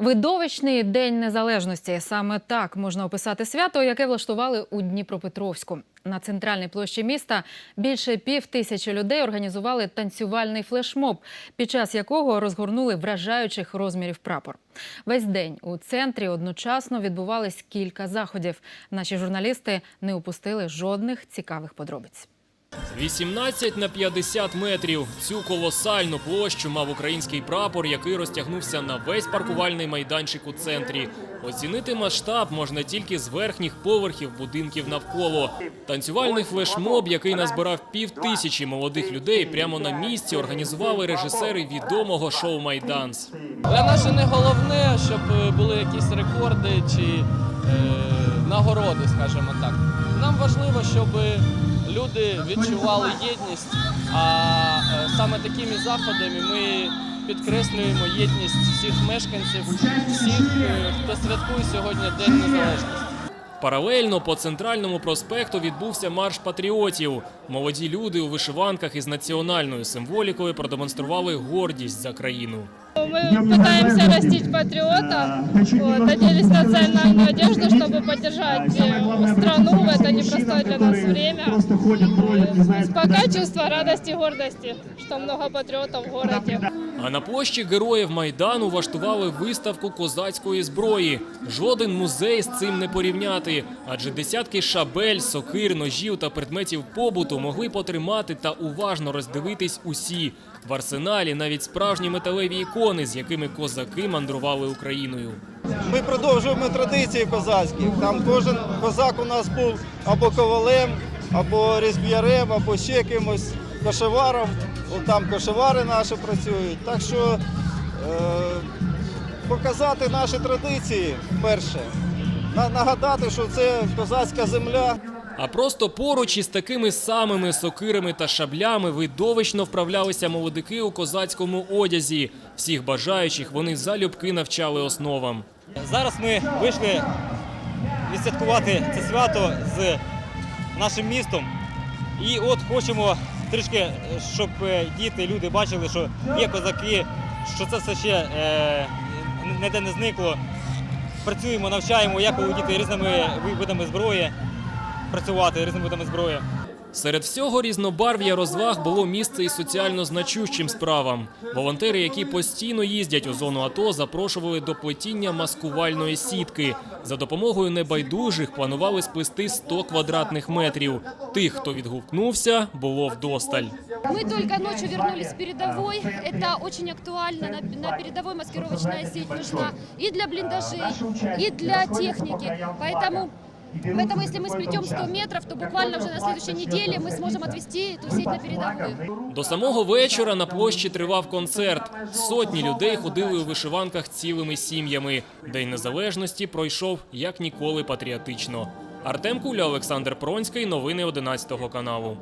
Видовищний день незалежності саме так можна описати свято, яке влаштували у Дніпропетровську. На центральній площі міста більше пів тисячі людей організували танцювальний флешмоб, під час якого розгорнули вражаючих розмірів прапор. Весь день у центрі одночасно відбувались кілька заходів. Наші журналісти не упустили жодних цікавих подробиць. 18 на 50 метрів. Цю колосальну площу мав український прапор, який розтягнувся на весь паркувальний майданчик у центрі. Оцінити масштаб можна тільки з верхніх поверхів будинків навколо. Танцювальний флешмоб, який назбирав пів тисячі молодих людей, прямо на місці організували режисери відомого шоу Майданс. Для нас не головне, щоб е, були якісь рекорди чи е, нагороди, скажімо так. Нам важливо, щоб люди відчували єдність, а е, саме такими заходами ми підкреслюємо єдність всіх мешканців, всіх, е, хто святкує сьогодні День Незалежності. Паралельно по центральному проспекту відбувся марш патріотів. Молоді люди у вишиванках із національною символікою продемонстрували гордість за країну. Мы пытаемся растить патриота, вот, оделись в национальную одежду, чтобы поддержать э, страну в это непростое для нас время. Э, Пока чувство радости и гордости, что много патриотов в городе. А на площі героїв Майдану влаштували виставку козацької зброї. Жоден музей з цим не порівняти, адже десятки шабель, сокир, ножів та предметів побуту могли потримати та уважно роздивитись усі. В арсеналі навіть справжні металеві ікони, з якими козаки мандрували Україною. Ми продовжуємо традиції козацькі. Там кожен козак у нас був або ковалем, або різб'ярем, або ще кимось кошеваром. Там кошевари наші працюють. Так що е, показати наші традиції перше. Нагадати, що це козацька земля. А просто поруч із такими самими сокирами та шаблями видовищно вправлялися молодики у козацькому одязі. Всіх бажаючих вони залюбки навчали основам. Зараз ми вийшли відсвяткувати це свято з нашим містом. І от хочемо трішки, щоб е, діти, люди бачили, що є козаки, що це все ще е, ніде не зникло. Працюємо, навчаємо, як володіти різними видами зброї, працювати різними видами зброї. Серед всього різнобарв'я розваг було місце і соціально значущим справам. Волонтери, які постійно їздять у зону АТО, запрошували до плетіння маскувальної сітки. За допомогою небайдужих планували сплести 100 квадратних метрів. Тих, хто відгукнувся, було вдосталь. Мы только ночью вернулись с передовой. Это очень актуально. На, на передовой маскировочная сеть нужна и для блиндажей, и для техники. Поэтому Поэтому, если мы сплетем 100 метров, то буквально уже на следующей неделе мы сможем отвести эту сеть на передовую. До самого вечора на площі тривав концерт. Сотні людей ходили у вишиванках цілими сім'ями. День незалежності пройшов як ніколи патріотично. Артем Куля, Олександр Пронський. Новини 11 каналу.